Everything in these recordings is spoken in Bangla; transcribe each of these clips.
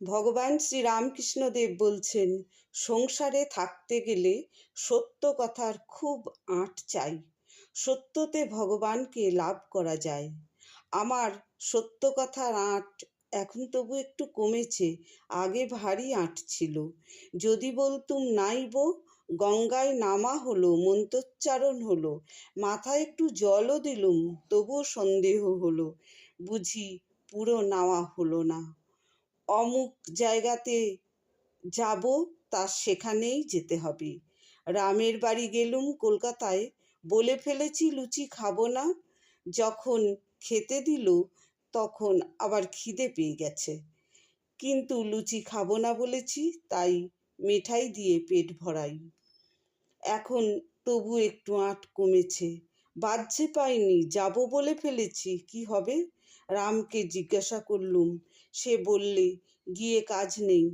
ভগবান শ্রী রামকৃষ্ণদেব বলছেন, সংসারে থাকতে গেলে সত্য কথার খুব আঁট চাই। সত্যতে ভগবানকে লাভ করা যায়। আমার সত্য কথার আঁট এখন তবু একটু কমেছে, আগে ভারী আঁট ছিল। যদি বলতুম নাইব, গঙ্গায় নামা হলো, মন্ত্রোচ্চারণ হলো, মাথায় একটু জলও দিলুম, তবুও সন্দেহ হলো, বুঝি পুরো নেওয়া হলো না। অমুক জায়গাতে যাব, তা সেখানেই যেতে হবে। রামের বাড়ি গেলুম কলকাতায়, বলে ফেলেছি লুচি খাব না। যখন খেতে দিল, তখন আবার খিদে পেয়ে গেছে। কিন্তু লুচি খাব না বলেছি, তাই মিঠাই দিয়ে পেট ভরাই। এখন তবু একটু আঁট কমেছে। বাহ্যে পাইনি, যাব বলে ফেলেছি, কি হবে? রামকে জিজ্ঞাসা করলুম। সে বললে, গিয়ে কাজ নেই।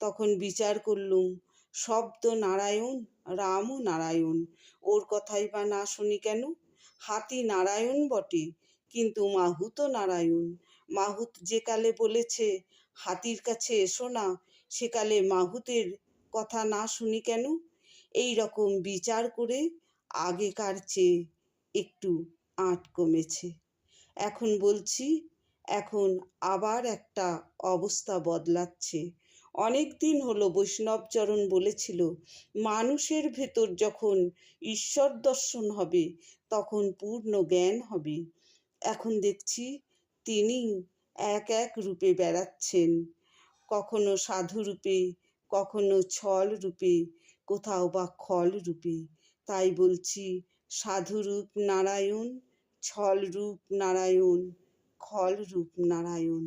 তখন বিচার করলুম শব্দ নারায়ণ, রামও নারায়ণ। ওর কথাই বা না শুনি কেন? হাতি নারায়ণ বটে, কিন্তু মাহুত নারায়ণ। মাহুত যে কালে বলেছে, হাতির কাছে এসো না সেকালে মাহুতের কথা না শুনি কেন? এই রকম বিচার করে আগেকার চেয়ে একটু আঁট কমেছে। এখন বলছি, এখন আবার একটা অবস্থা বদলাচ্ছে। অনেক দিন হলো বৈষ্ণবচরণ বলেছিল, মানুষের ভেতর যখন ঈশ্বর দর্শন হবে, তখন পূর্ণ জ্ঞান হবে। এখন দেখছি, তিনি এক এক রূপে বেড়াচ্ছেন। কখনো সাধু রূপে, কখনো ছল রূপে, কোথাও বা খল রূপে। তাই বলছি সাধুরূপ নারায়ণ ছল রূপ নারায়ণ খল রূপ নারায়ণ।